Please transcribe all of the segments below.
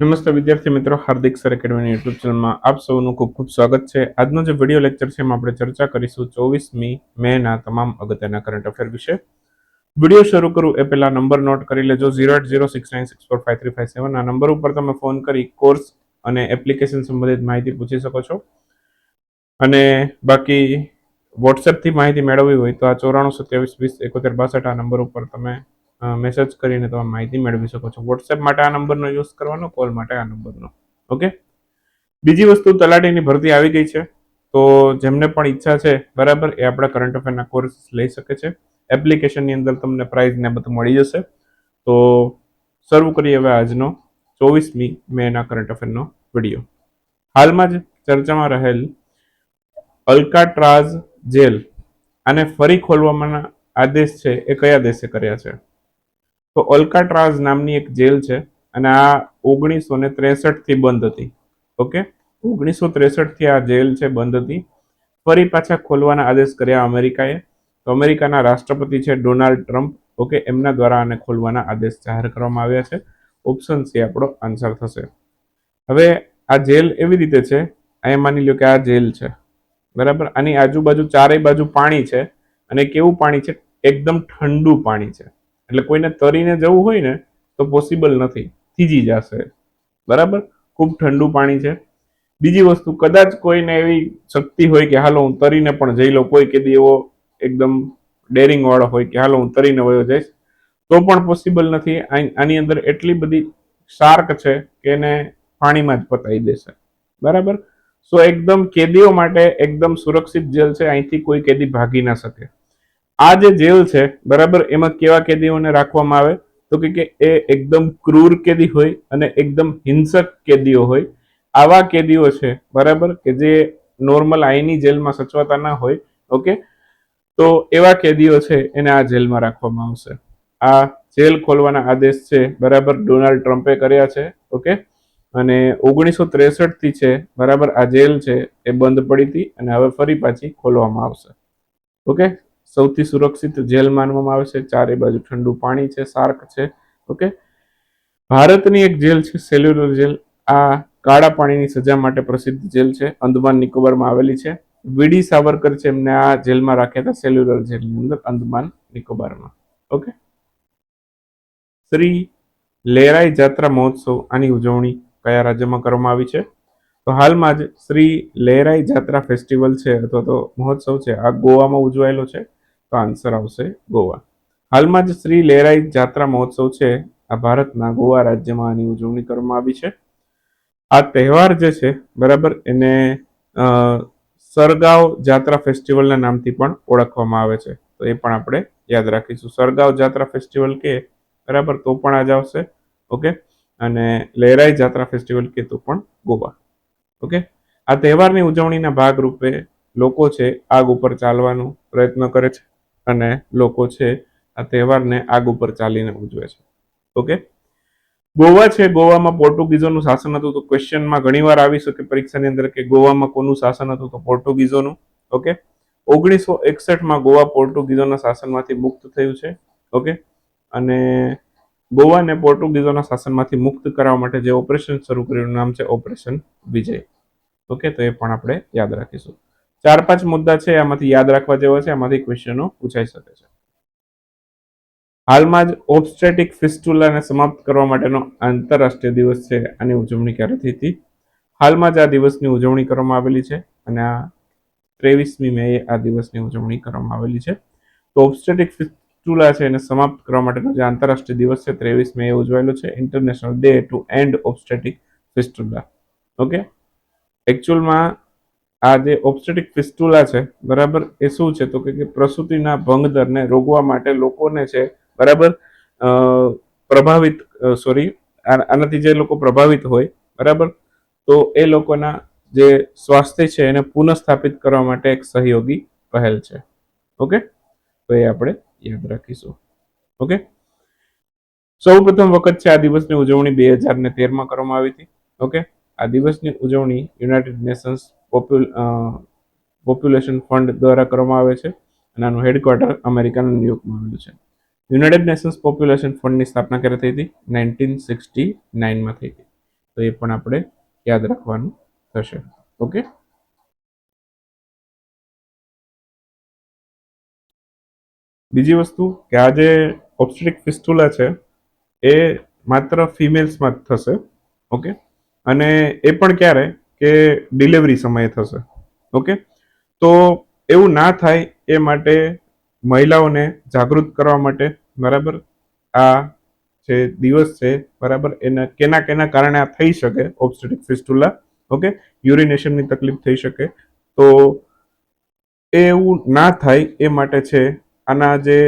નમસ્તે વિદ્યાર્થી મિત્રો, હાર્દિક સર એકેડમીની યુટ્યુબ ચેનલમાં આપ સૌનું ખૂબ ખૂબ સ્વાગત છે. આજનો જે વીડિયો લેક્ચર છે એમાં આપણે ચર્ચા કરીશું ચોવીસમી મેના તમામ અગત્યના કરંટ અફેર વિશે. વીડિયો શરૂ કરું એ પહેલા નંબર નોટ કરી લેજો zero eight zero six nine six four five three five seven આ નંબર ઉપર તમે ફોન કરી કોર્સ અને એપ્લિકેશન સંબંધિત માહિતી પૂછી શકો છો. અને બાકી વોટ્સએપથી માહિતી મેળવવી હોય તો આ ચોરાણું સત્યાવીસ વીસ એકોતેર બાસઠ આ નંબર ઉપર તમે મેસેજ કરીને તમે માહિતી મેળવી શકો છો. વોટ્સએપ માટે આ નંબરનો યુઝ કરવાનો કોલ માટે આ નંબરનો. ઓકે બીજી વસ્તુ, તલાટીની ભરતી આવી ગઈ છે. તો જેમને પણ ઈચ્છા છે, બરાબર, એ આપણા કરંટ અફેરના કોર્સ લઈ શકે છે. એપ્લિકેશનની અંદર તમને પ્રાઇઝ ને બધું મળી જશે. તો શરૂ કરીએ હવે આજનો ચોવીસમી મેના કરંટ અફેરનો વીડિયો હાલમાં જ ચર્ચામાં રહેલ અલ્કાટ્રાઝ જેલ આને ફરી ખોલવામાંના આદેશ છે, એ કયા દેશે કર્યા છે? તો અલ્કાટ્રાઝ નામની એક જેલ છે અને આ ઓગણીસો ને ત્રેસઠથી બંધ હતી. ઓકે? ઓગણીસો ત્રેસઠથી આ જેલ છે બંધ હતી. ફરી પાછા ખોલવાના આદેશ કર્યા અમેરિકાએ. તો અમેરિકાના રાષ્ટ્રપતિ છે ડોનાલ્ડ ટ્રમ્પ. ઓકે? એમના દ્વારા આને ખોલવાના આદેશ જાહેર કરવામાં આવ્યા છે. ઓપ્શન સી આપણો આન્સર થશે. હવે આ જેલ એવી રીતે છે, અહીંયા માની લો કે આ જેલ છે. બરાબર? આની આજુબાજુ ચારેય બાજુ પાણી છે અને કેવું પાણી છે? એકદમ ઠંડુ પાણી છે. એટલે કોઈને તરીને જવું હોય ને તો પોસિબલ નથી. થીજી જશે. બરાબર? ખૂબ ઠંડુ પાણી છે. બીજી વસ્તુ, કદાચ કોઈને એવી શક્તિ હોય કે હાલો હું તરીને પણ જઈ લઉં, કોઈ કેદી એવો એકદમ ડેરિંગ વાળો હોય કે હાલો હું તરીને વયો જઈશ, તો પણ પોસિબલ નથી. આની અંદર એટલી બધી શાર્ક છે કે એને પાણીમાં જ પતાવી દેશે. બરાબર? સો એકદમ કેદીઓ માટે એકદમ સુરક્ષિત જેલ છે. અહીંથી કોઈ કેદી ભાગી ના શકે. આ જે જેલ છે, બરાબર, એમાં કેવા કેદીઓને રાખવામાં આવે? તો કે એ એકદમ ક્રૂર કેદી હોય અને એકદમ હિંસક કેદીઓ હોય. આવા કેદીઓ છે, બરાબર, કે જે નોર્મલ આઈની જેલમાં સચવાતા ના હોય, ઓકે? તો એવા કેદીઓ છે, એને આ જેલમાં રાખવામાં આવશે. આ જેલ ખોલવાના આદેશ છે, બરાબર, ડોનાલ્ડ ટ્રમ્પે કર્યા છે, ઓકે? અને ઓગણીસો ત્રેસઠથી છે, બરાબર, આ જેલ છે, એ બંધ પડી હતી અને હવે ફરી પાછી ખોલવામાં આવશે, ઓકે? સૌથી સુરક્ષિત જેલ માનવામાં આવે છે. ચારે બાજુ ઠંડુ પાણી છે, સાર્ક છે. ઓકે? ભારતની એક જેલ છે, સેલ્યુલર જેલ. આ કાળા પાણીની સજા માટે પ્રસિદ્ધ જેલ છે. અંદમાન નિકોબારમાં આવેલી છે. વીડી સાવરકર છે, એમને આ જેલમાં રાખ્યા હતા, સેલ્યુલર જેલની અંદર, અંદમાન નિકોબારમાં. ઓકે? શ્રી લેરાઈ જાત્રા મહોત્સવ આની ઉજવણી કયા રાજ્યમાં કરવામાં આવી છે? તો હાલમાં જ શ્રી લેરાઈ જાત્રા ફેસ્ટિવલ છે, અથવા તો મહોત્સવ છે, આ ગોવામાં ઉજવાયેલો છે. તો આન્સર આવશે ગોવા. હાલમાં જ શ્રી લેરાઈ જાત્રા મહોત્સવ છે. આ ભારતના ગોવા રાજ્યમાં આની ઉજવણી કરવામાં આવી છે. આ તહેવાર જે છે, બરાબર, એને સરગાવ જાત્રા ફેસ્ટિવલના નામથી પણ ઓળખવામાં આવે છે. તો એ પણ આપણે યાદ રાખીશું. સરગાવ જાત્રા ફેસ્ટિવલ કે, બરાબર, તો પણ આજ આવશે, ઓકે? અને લેરાઈ જાત્રા ફેસ્ટિવલ કે તો પણ ગોવા, ઓકે? આ તહેવારની ઉજવણીના ભાગરૂપે લોકો છે આગ ઉપર ચાલવાનો પ્રયત્ન કરે છે. અને લોકો છે આ તહેવારને આગ ઉપર ચાલીને ઉજવે છે. ઓકે ગોવા છે, ગોવામાં પોર્ટુગીઝોનું શાસન હતું તો ક્વેશ્ચનમાં ઘણીવાર આવી શકે પરીક્ષાની અંદર કે ગોવામાં કોનું શાસન હતું તો પોર્ટુગીઝોનું. ઓકે ઓગણીસો એકસઠમાં ગોવા પોર્ટુગીઝોના શાસનમાંથી મુક્ત થયું છે. ઓકે અને ગોવાને પોર્ટુગીઝોના શાસનમાંથી મુક્ત કરવા માટે જે ઓપરેશન શરૂ કર્યું નામ છે ઓપરેશન વિજય. ઓકે તો એ પણ આપણે યાદ રાખીશું. ચાર પાંચ મુદ્દા છે આમાંથી યાદ રાખવા જેવા છે આમાંથી ક્વેશ્ચનો પૂછાઈ શકે છે. હાલમાં જ ઓબસ્ટેટિક ફિસ્ટુલાને સમાપ્ત કરવા માટેનો આંતરરાષ્ટ્રીય દિવસ છે, આની ઉજવણી ક્યારે થઈ હતી? હાલમાં જ આ દિવસની ઉજવણી કરવામાં આવેલી છે અને આ ત્રેવીસમી મે આ દિવસની ઉજવણી કરવામાં આવેલી છે. તો ઓબસ્ટેટિક ફિસ્ટુલા છે, એને સમાપ્ત કરવા માટેનો જે આંતરરાષ્ટ્રીય દિવસ છે ત્રેવીસ મે ઉજવાયેલો છે international day to end obstetric fistula okay એકચ્યુઅલમાં આ જે ઓબસ્ટેટિક ફિસ્ટુલા છે, બરાબર, એ શું છે? તો કે પ્રસૂતિના ભંગ દરને રોકવા માટે લોકોને છે, બરાબર પ્રભાવિત સોરી આનાથી જે લોકો પ્રભાવિત હોય, બરાબર, તો એ લોકોના જે સ્વાસ્થ્ય છે, એને પુનઃસ્થાપિત કરવા માટે એક સહયોગી પહેલ છે. ઓકે? તો એ આપણે યાદ રાખીશું. ઓકે? સૌ પ્રથમ વખત છે આ દિવસની ઉજવણી બે હજાર ને તેરમાં કરવામાં આવી હતી. ઓકે? આ દિવસની ઉજવણી યુનાઇટેડ નેશન્સ પોપ્યુલેશન ફંડ દ્વારા કરવામાં આવે છે અને આનું હેડક્વાર્ટર અમેરિકાના ન્યુયોર્કમાં આવેલું છે. યુનાઇટેડ નેશન્સ પોપ્યુલેશન ફંડની સ્થાપના ક્યારે થઈ હતી? નાઇન્ટીન સિક્સટી નાઇનમાં થઈ હતી. તો એ પણ આપણે યાદ રાખવાનું થશે. ઓકે બીજી વસ્તુ કે આ જે ઓબ્સ્ટ્રિક ફિસ્ટુલા છે, એ માત્ર ફિમેલ્સમાં જ થશે. ઓકે અને એ પણ ક્યારે? કે ડિલિવરી સમયે થશે. ઓકે? તો એવું ના થાય એ માટે મહિલાઓને જાગૃત કરવા માટે, બરાબર? આ જે દિવસ છે, બરાબર? એના કેના કેના કારણે આ થઈ શકે ઓબ્સ્ટેટિક ફિસ્ટુલા ઓકે? યુરિનેશનની તકલીફ થઈ શકે. તો એવું ના થાય એ માટે છે, આના જે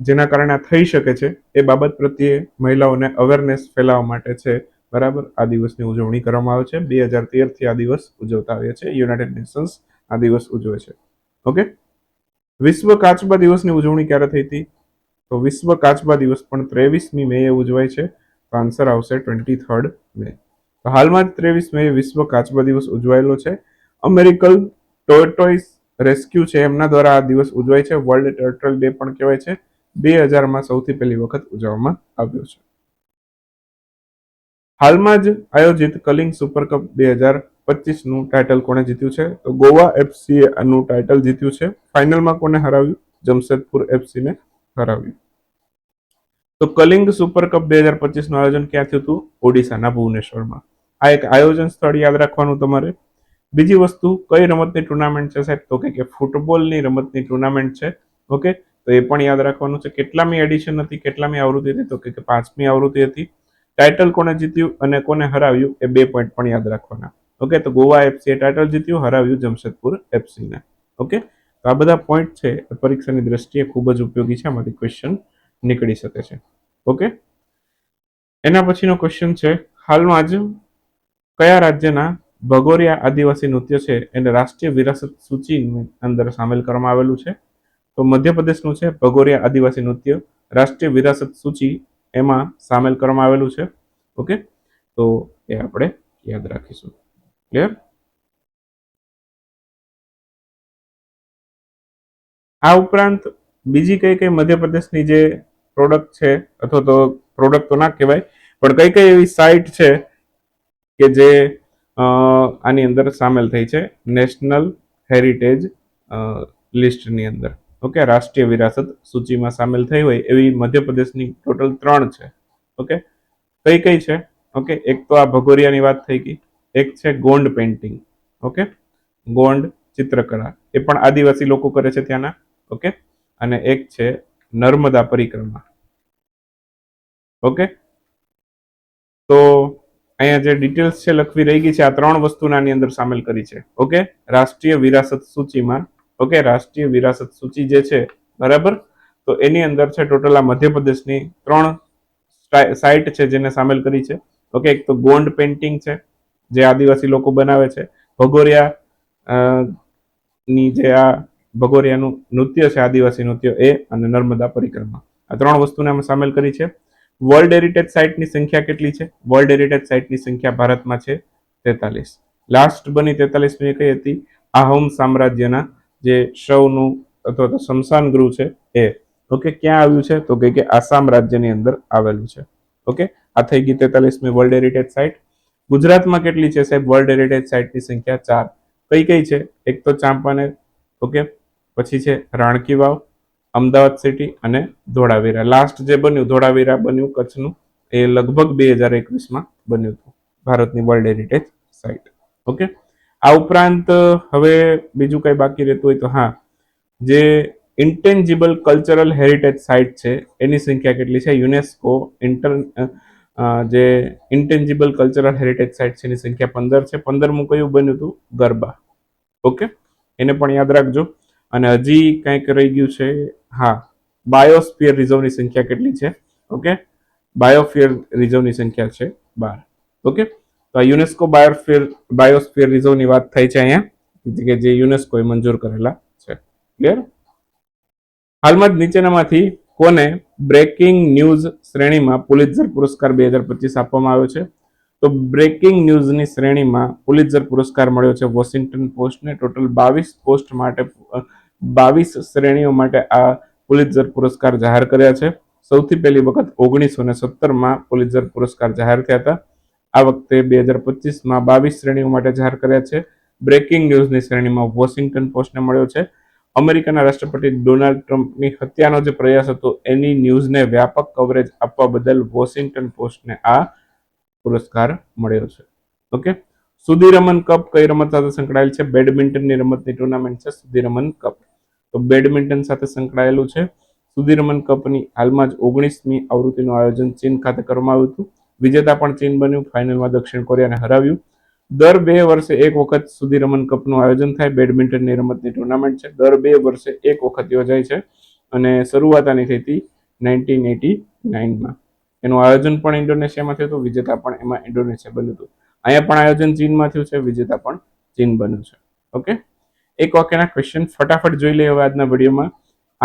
જેના કારણે આ થઈ શકે છે, એ બાબત પ્રત્યે મહિલાઓને અવેરનેસ ફેલાવવા માટે છે. બરાબર? આ દિવસની ઉજવણી કરવામાં આવે છે. બે હજાર તેરથી આ દિવસ ઉજવતા આવ્યા છે યુનાઇટેડ નેશન્સ આ દિવસ ઉજવે છે. ઓકે વિશ્વ કાચબા દિવસની ઉજવણી ક્યારે થઈ હતી? તો વિશ્વ કાચબા દિવસ પણ ત્રેવીસમી મે ઉજવાય છે. તો આન્સર આવશે ટ્વેન્ટી થર્ડ મે. તો હાલમાં જ ત્રેવીસ મે વિશ્વ કાચબા દિવસ ઉજવાયેલો છે. અમેરિકન ટોર્ટોઇસ રેસ્ક્યુ છે. એમના દ્વારા આ દિવસ ઉજવાય છે. વર્લ્ડ ટર્ટલ ડે પણ કહેવાય છે. બે હજારમાં સૌથી પહેલી વખત ઉજવવામાં આવ્યો છે. હાલમાં જ આયોજિત કલિંગ સુપર કપ બે હજાર પચીસનું ટાઇટલ કોણે જીત્યું છે? તો ગોવા એફસીએ આનું ટાઇટલ જીત્યું છે. ફાઇનલમાં કોને હરાવ્યું? જમશેદપુર એફસીને હરાવ્યું. તો કલિંગ સુપર કપ બે હજાર પચીસનું આયોજન ક્યાં થયું હતું? ઓડિશાના ભુવનેશ્વરમાં. આ એક આયોજન સ્થળ યાદ રાખવાનું તમારે. બીજી વસ્તુ, કઈ રમતની ટુર્નામેન્ટ છે સાહેબ? તો કે ફૂટબોલની રમતની ટુર્નામેન્ટ છે. ઓકે? તો એ પણ યાદ રાખવાનું છે. કેટલામી એડિશન હતી, કેટલામી આવૃત્તિ હતી? તો કે પાંચમી આવૃત્તિ હતી. ટાઇટલ કોને જીત્યું અને કોને હરાવ્યું એ બે પોઈન્ટ પણ યાદ રાખવાના. ઓકે તો ગોવા એફસીએ ટાઇટલ જીત્યું, હરાવ્યું જમશેદપુર એફસીને ઓકે તો આ બધા પોઈન્ટ છે પરીક્ષાની દ્રષ્ટિએ ખૂબ જ ઉપયોગી છે, આમાંથી ક્વેશ્ચન નીકળી શકે છે. ઓકે એના પછીનો ક્વેશ્ચન છે હાલમાં જ કયા રાજ્યના ભગોરિયા આદિવાસી નૃત્ય છે એને રાષ્ટ્રીય વિરાસત સૂચિની અંદર સામેલ કરવામાં આવેલું છે? તો મધ્યપ્રદેશનું છે ભગોરિયા આદિવાસી નૃત્ય રાષ્ટ્રીય વિરાસત સૂચિ એમાં સામેલ કરવામાં આવેલું છે. ઓકે? તો એ આપણે યાદ રાખીશું. ક્લિયર આ ઉપરાંત બીજી કઈ કઈ મધ્યપ્રદેશની જે પ્રોડક્ટ છે, અથવા તો પ્રોડક્ટ તો ના કહેવાય, પણ કઈ કઈ એવી સાઇટ છે કે જે આની અંદર સામેલ થઈ છે? નેશનલ હેરિટેજ લિસ્ટની અંદર. ઓકે, રાષ્ટ્રીય વિરાસત સૂચિમાં સામેલ થઈ હોય એવી મધ્યપ્રદેશની ટોટલ ત્રણ છે. ઓકે? કઈ કઈ છે? ઓકે, એક તો આ ભગોરિયાની વાત થઈ ગઈ, એક છે ગોંડ પેઇન્ટિંગ. ઓકે? ગોંડ ચિત્રકળા એ પણ આદિવાસી લોકો કરે છે ત્યાંના. ઓકે? અને એક છે નર્મદા પરિક્રમા. ઓકે? તો અહીંયા જે ડિટેલ્સ છે લખવી રહી ગઈ છે, આ ત્રણ વસ્તુના આની અંદર સામેલ કરી છે. ઓકે? રાષ્ટ્રીય વિરાસત સૂચિમાં ઓકે, રાષ્ટ્રીય વિરાસત સૂચિ જે છે, બરાબર? તો એની અંદર છે ટોટલ આ મધ્યપ્રદેશની ત્રણ સાઇટ છે જેને સામેલ કરી છે. ઓકે, એક તો ગોંડ પેઇન્ટિંગ છે, જે આદિવાસી લોકો બનાવે છે. ભગોરિયા ની જે આ ભગોરિયાનું નૃત્ય છે, આદિવાસી નૃત્ય, એ અને નર્મદા પરિક્રમા. આ ત્રણ વસ્તુને અમે સામેલ કરી છે. વર્લ્ડ હેરિટેજ સાઇટની સંખ્યા કેટલી છે? વર્લ્ડ હેરિટેજ સાઇટની સંખ્યા ભારતમાં છે તેતાલીસ. લાસ્ટ બની તેતાલીસમી કઈ હતી? આહોમ સામ્રાજ્યના જે શવનું અથવા તો શમશાન ગૃહ છે એ. ઓકે ક્યાં આવ્યું છે? તો કે આસામ રાજ્યની અંદર આવેલું છે. ઓકે આ થઈ ગઈ તેતાલીસમી વર્લ્ડ હેરિટેજ સાઇટ ગુજરાતમાં કેટલી છે સાહેબ? વર્લ્ડ હેરિટેજ સાઇટની સંખ્યા ચાર. કઈ કઈ છે? એક તો ચાંપાનેર ઓકે પછી છે રાણકી વાવ, અમદાવાદ સિટી અને ધોળાવીરા. લાસ્ટ જે બન્યું, ધોળાવીરા બન્યું, કચ્છનું, એ લગભગ બે હજાર એકવીસમાં બન્યું હતું. ભારતની વર્લ્ડ હેરિટેજ સાઇટ ઓકે આ ઉપરાંત, હવે બીજું કંઈ બાકી રહેતું હોય તો હા. જે ઇન્ટેન્જિબલ કલ્ચરલ હેરિટેજ સાઇટ છે, એની સંખ્યા કેટલી છે? યુનેસ્કો ઇન્ટર જે ઇન્ટેન્જિબલ કલ્ચરલ હેરિટેજ સાઇટ છે, એની સંખ્યા પંદર છે. પંદરમું કયું બન્યું હતું? ગરબા. ઓકે? એને પણ યાદ રાખજો. અને હજી કંઈક રહી ગયું છે, હા બાયોસ્ફિયર રિઝર્વની સંખ્યા કેટલી છે? ઓકે? બાયોફિયર રિઝર્વની સંખ્યા છે બાર. ઓકે? તો આ યુનેસ્કો બાયોસ્ફિયર બાયોસ્ફિયર રિઝર્વની વાત થઈ છે અહીંયા કે જે યુનેસ્કોએ મંજૂર કરેલા છે. ક્લિયર હાલમાં જ નીચેનામાંથી કોને બ્રેકિંગ ન્યૂઝ શ્રેણીમાં પુલિત્ઝર પુરસ્કાર બે હજાર પચીસ આપવામાં આવ્યો છે. તો બ્રેકિંગ ન્યૂઝની શ્રેણીમાં પુલિત્ઝર પુરસ્કાર મળ્યો છે વોશિંગ્ટન પોસ્ટને ટોટલ બાવીસ પોસ્ટ માટે, બાવીસ શ્રેણીઓ માટે આ પુલિત્ઝર પુરસ્કાર જાહેર કર્યા છે. સૌથી પહેલી વખત ઓગણીસો ને સત્તરમાં પુલિત્ઝર પુરસ્કાર જાહેર થયા હતા. આ વખતે બે હજાર પચીસમાં બાવીસ શ્રેણીઓ માટે જાહેર કર્યા છે. બ્રેકિંગ ન્યૂઝની શ્રેણીમાં વોશિંગ્ટન પોસ્ટને મળ્યો છે. અમેરિકાના રાષ્ટ્રપતિ ડોનાલ્ડ ટ્રમ્પની હત્યાનો જે પ્રયાસ હતો, એની ન્યૂઝને વ્યાપક કવરેજ આપવા બદલ વોશિંગ્ટન પોસ્ટને આ પુરસ્કાર મળ્યો છે. ઓકે સુધીરમન કપ કઈ રમત સાથે સંકળાયેલ છે? બેડમિન્ટનની રમતની ટુર્નામેન્ટ છે સુધીરમન કપ. તો બેડમિન્ટન સાથે સંકળાયેલું છે. સુધીરમન કપની હાલમાં જ ઓગણીસમી આવૃત્તિનું આયોજન ચીન ખાતે કરવામાં આવ્યું હતું. વિજેતા પણ ચીન બન્યું, ફાઇનલમાં દક્ષિણ કોરિયાને હરાવ્યું. દર બે વર્ષે એક વખત સુધી રમન કપનું આયોજન થાય, બેડમિન્ટનની રમતની ટુર્નામેન્ટ છે. દર બે વર્ષે એક વખત યોજાય છે અને શરૂઆત આની થઈ હતી નાઇન્ટીન એટી નાઇનમાં. એનું આયોજન પણ ઇન્ડોનેશિયામાં થયું હતું, વિજેતા પણ એમાં ઇન્ડોનેશિયા બન્યું હતું. અહીંયા પણ આયોજન ચીનમાં થયું છે, વિજેતા પણ ચીન બન્યું છે. ઓકે? એક વાક્યના ક્વેશ્ચન ફટાફટ જોઈ લઈએ હવે આજના વિડીયોમાં.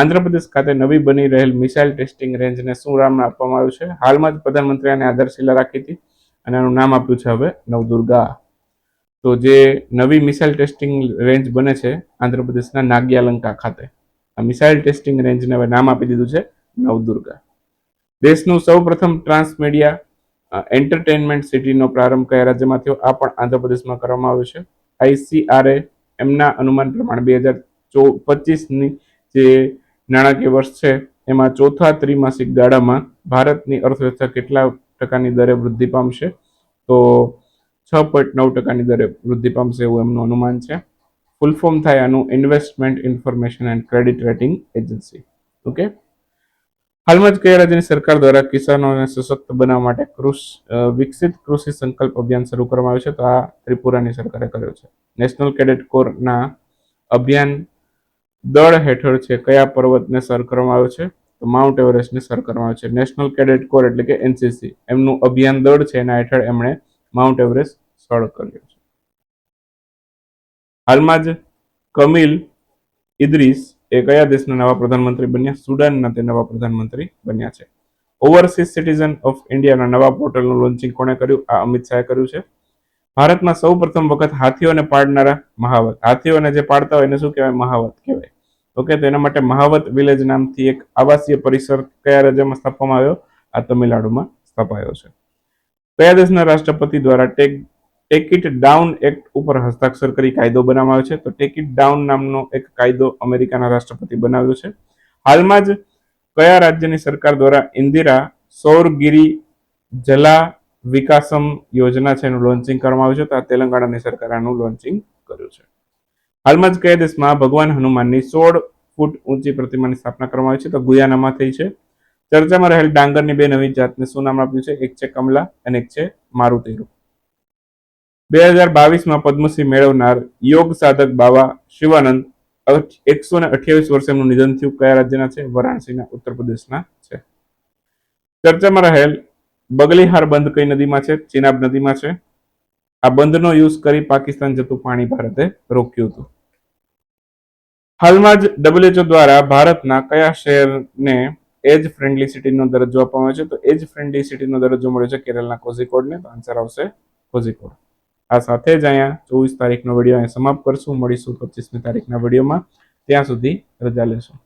આંધ્રપ્રદેશ ખાતે નવી બની રહેલ મિસાઇલ ટેસ્ટિંગ રેન્જને શું નામ આપવામાં આવ્યું છે. હાલમાં જ પ્રધાનમંત્રી આને આધારશિલા રાખી હતી અને આનું નામ આપ્યું છે હવે નવદુર્ગા. તો જે નવી મિસાઇલ ટેસ્ટિંગ રેન્જ બને છે આંધ્રપ્રદેશના નાગ્યાલંકા ખાતે. આ મિસાઇલ ટેસ્ટિંગ રેન્જને હવે નામ આપી દીધું છે નવદુર્ગા. દેશનું સૌ પ્રથમ ટ્રાન્સમીડિયા એન્ટરટેનમેન્ટ સિટીનો પ્રારંભ કયા રાજ્યમાં થયો આ પણ આંધ્રપ્રદેશમાં કરવામાં આવ્યો છે. આઈસીઆરએ એમના અનુમાન પ્રમાણે બે હજાર ચો પચીસની જે નાણાકીય વર્ષ છે. એમાં ચોથા ત્રિમાસિક ગાળામાં ભારતની અર્થવ્યવસ્થા કેટલા ટકાની દરે વૃદ્ધિ પામશે? તો છ પોઈન્ટ નવ ટકાની દરે વૃદ્ધિ પામશે એવું એમનું અનુમાન છે. ફૂલ ફોર્મ થાય આનું investment information and credit rating agency okay? હાલમાં જ કયા રાજ્યની સરકાર દ્વારા કિસાનોને સશક્ત બનાવવા માટે કૃષિ વિકસિત કૃષિ સંકલ્પ અભિયાન શરૂ કરવામાં આવ્યું છે? તો આ ત્રિપુરાની સરકારે કર્યો છે. નેશનલ કેડેટ કોરના અભિયાન દળ હેઠળ છે કયા પર્વતને સર કરવામાં આવ્યો છે? તો માઉન્ટ એવરેસ્ટને સર કરવામાં આવ્યો છે. નેશનલ કેડેટ કોર એટલે કે એનસીસી એમનું અભિયાન દળ છે. એના હેઠળ એમણે માઉન્ટ એવરેસ્ટ સર કર્યો છે. હાલમાં જ કમિલ ઇદ્રીસ એ કયા દેશના નવા પ્રધાનમંત્રી બન્યા? સુડાનના તે નવા પ્રધાનમંત્રી બન્યા છે. ઓવરસીઝ સિટીઝન ઓફ ઇન્ડિયાના નવા પોર્ટલનું લોન્ચિંગ કોણે કર્યું? આ અમિત શાહે કર્યું છે. ભારતમાં સૌ પ્રથમ વખત હાથીઓને પાડનારા મહાવત. હાથીઓને જે પાડતા હોય એને શું કહેવાય? મહાવત કહેવાય. ઓકે, તો એના માટે મહાવત વિલેજ નામથી એક આવાસીય પરિસર કયા રાજ્યમાં સ્થાપવામાં આવ્યો? આ તમિલનાડુમાં સ્થાપાયો છે. કયા દેશના રાષ્ટ્રપતિ દ્વારા take take it down act ઉપર હસ્તાક્ષર કરી કાયદો બનાવવામાં આવ્યો છે? તો ટેક ઇટ ડાઉન નામનો એક કાયદો અમેરિકાના રાષ્ટ્રપતિ બનાવ્યો છે. હાલમાં જ કયા રાજ્યની સરકાર દ્વારા ઇન્દિરા સૌરગીરી જલા વિકાસમ યોજના છે એનું લોન્ચિંગ કરવામાં આવ્યું છે. તો આ તેલંગાણાની સરકારે આનું લોન્ચિંગ કર્યું છે. હાલમાં જ કયા દેશમાં ભગવાન હનુમાનની સોળ ફૂટ ઊંચી પ્રતિમાની સ્થાપના કરવામાં આવી છે? તો ગુયાનામાં થઈ છે. ચર્ચામાં રહેલ ડાંગરની બે નવી જાતને શું નામ આપ્યું છે? એક છે કમલા અને એક છે મારુતિરૂ. બે હજાર બાવીસમાં પદ્મશ્રી મેળવનાર યોગ સાધક બાવા શિવાનંદ એકસો ને અઠ્યાવીસ વર્ષે એમનું નિધન થયું કયા રાજ્યના છે? વારાણસીના ઉત્તર પ્રદેશના છે. ચર્ચામાં રહેલ બગલીહાર બંધ કઈ નદીમાં છે? ચિનાબ નદીમાં છે. આ બંધનો યુઝ કરી પાકિસ્તાન જતું પાણી ભારતે રોક્યું હતું. હાલમાં જ ડબ્લ્યુએચઓ દ્વારા ભારતના કયા શહેરને એજ ફ્રેન્ડલી સિટીનો દરજ્જો આપવામાં આવ્યો છે? તો એજ ફ્રેન્ડલી સિટીનો દરજ્જો મળ્યો છે કેરળના કોઝિકોડને. તો આન્સર આવશે કોઝિકોડ. આ સાથે જ અહીંયા ચોવીસ તારીખનો વીડિયો અહીંયા સમાપ્ત કરશું. મળીશું પચીસમી તારીખના વિડીયોમાં. ત્યાં સુધી રજા લેશું.